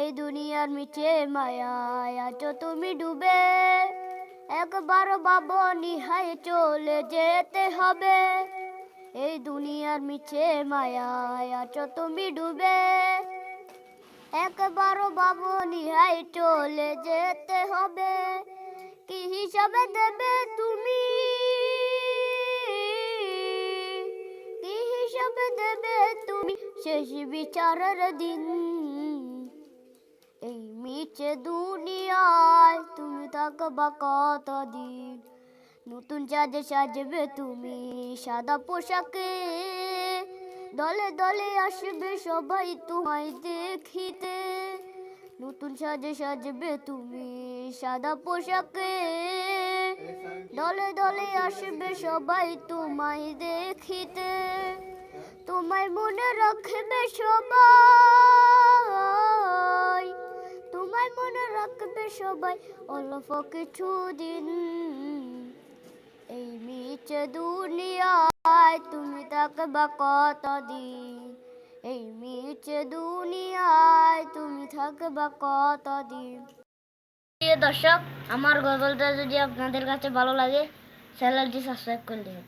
এই দুনিয়ার মিছে মায়ায় আছো তুমি ডুবে। একবার বাবা নিহাই চলে যেতে হবে। এই দুনিয়ার মিছে মায়ায় আছো তুমি ডুবে। একবার বাবু নিহাই চলে যেতে হবে। কি হিসাবে দেবে তুমি? কি হিসাবে দেবে তুমি? শেষ বিচারের দিন। মিছে দুনিয়ায় তুমি থাকবা কতদিন? নতুন চাঁদে সাজবে তুমি সাদা পোশাকে। দলে দলে আসবে সবাই তোমায় দেখিতে। নতুন সাজে সাজবে তুমি সাদা পোশাকে। দলে দলে আসবে সবাই তোমায় দেখিতে। তোমায় মনে রাখবে সবাই। সবাই অল্প কিছু দিন। এই মিছে দুনিয়ায় তুমি থাকবা কতদিন? এই মিছে দুনিয়ায় তুমি থাকবা কতদিন? প্রিয় দর্শক, আমার গল্পটা যদি আপনাদের কাছে ভালো লাগে, চ্যানেলটি সাবস্ক্রাইব করে দিন